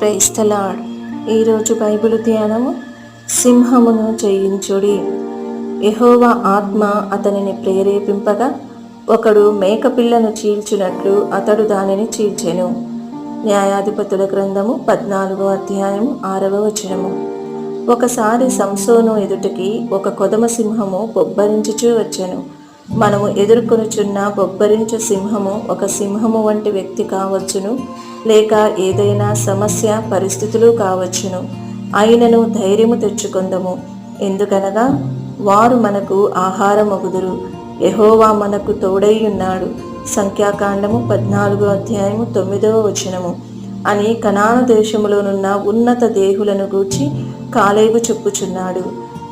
Praise the Lord ఈరోజు Bible ధ్యానము సింహమును జయించుడి యెహోవా ఆత్మ అతనిని ప్రేరేపింపగా ఒకడు మేకపిల్లను చీల్చినట్లు అతడు దానిని చీల్చెను. న్యాయాధిపతుల గ్రంథము పద్నాలుగో అధ్యాయము ఆరవ వచనము. ఒకసారి సంసోను ఎదుటికి ఒక కొదమ సింహము బొబ్బరించుచూ వచ్చెను. మనము ఎదుర్కొనుచున్న బొబ్బరించు సింహము ఒక సింహము వంటి వ్యక్తి కావచ్చును లేక ఏదైనా సమస్య పరిస్థితులు కావచ్చును. ఆయనను ధైర్యము తెచ్చుకుందము. ఎందుకనగా వారు మనకు ఆహారమగుదురు. ఎహోవా మనకు తోడై ఉన్నాడు సంఖ్యాకాండము పద్నాలుగో అధ్యాయము తొమ్మిదవ వచనము. అని కణాను దేశములోనున్న ఉన్నత దేహులను గూర్చి కాలేబు చెప్పుచున్నాడు.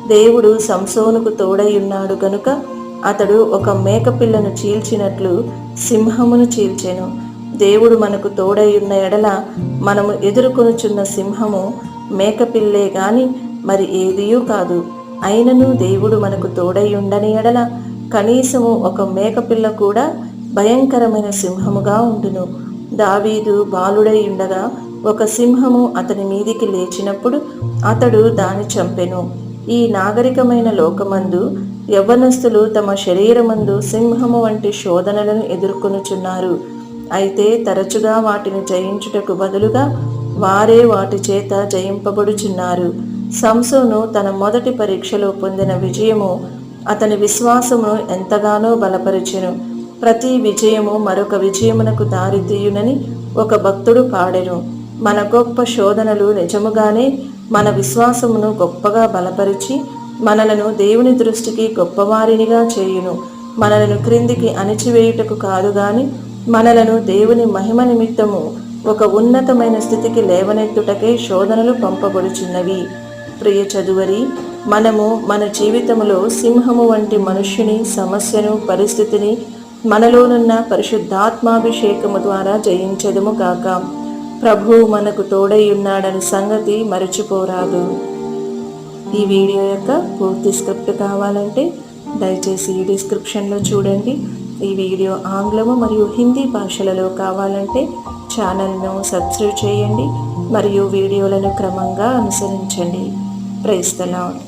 దేవుడు సంసోనుకు తోడై ఉన్నాడు గనుక అతడు ఒక మేకపిల్లను చీల్చినట్లు సింహమును చీల్చెను. దేవుడు మనకు తోడై ఉన్న ఎడల మనము ఎదుర్కొనుచున్న సింహము మేకపిల్లే గాని మరి ఏదియూ కాదు. అయినను దేవుడు మనకు తోడై ఉండని ఎడల కనీసము ఒక మేకపిల్ల కూడా భయంకరమైన సింహముగా ఉండును. దావీదు బాలుడై ఉండగా ఒక సింహము అతని మీదికి లేచినప్పుడు అతడు దాన్ని చంపెను. ఈ నాగరికమైన లోకమందు యవ్వనస్తులు తమ శరీరమందు సింహము వంటి శోధనలను ఎదుర్కొనుచున్నారు. అయితే తరచుగా వాటిని జయించుటకు బదులుగా వారే వాటి చేత జయింపబడుచున్నారు. సంసోను తన మొదటి పరీక్షలో పొందిన విజయము అతని విశ్వాసమును ఎంతగానో బలపరిచెను. ప్రతి విజయము మరొక విజయమునకు దారితీయునని ఒక భక్తుడు పాడెను. మన గొప్ప శోధనలు నిజముగానే మన విశ్వాసమును గొప్పగా బలపరిచి మనలను దేవుని దృష్టికి గొప్పవారినిగా చేయును. మనలను క్రిందికి అణిచివేయుటకు కాదు గాని మనలను దేవుని మహిమ నిమిత్తము ఒక ఉన్నతమైన స్థితికి లేవనెత్తుటకే శోధనలు పంపబడుచున్నవి. ప్రియ చదువరి మనము మన జీవితములో సింహము వంటి మనుష్యుని సమస్యను పరిస్థితిని మనలోనున్న పరిశుద్ధాత్మాభిషేకము ద్వారా జయించదుము కాక ప్రభువు మనకు తోడై ఉన్నాడని సంగతి మరచిపోరాదు. ఈ వీడియో యొక్క పూర్తి స్క్రిప్ట్ కావాలంటే దయచేసి ఈ డిస్క్రిప్షన్లో చూడండి. ఈ వీడియో ఆంగ్లము మరియు హిందీ భాషలలో కావాలంటే ఛానల్ను సబ్స్క్రైబ్ చేయండి మరియు వీడియోలను క్రమంగా అనుసరించండి. ప్రైస్తలాడ్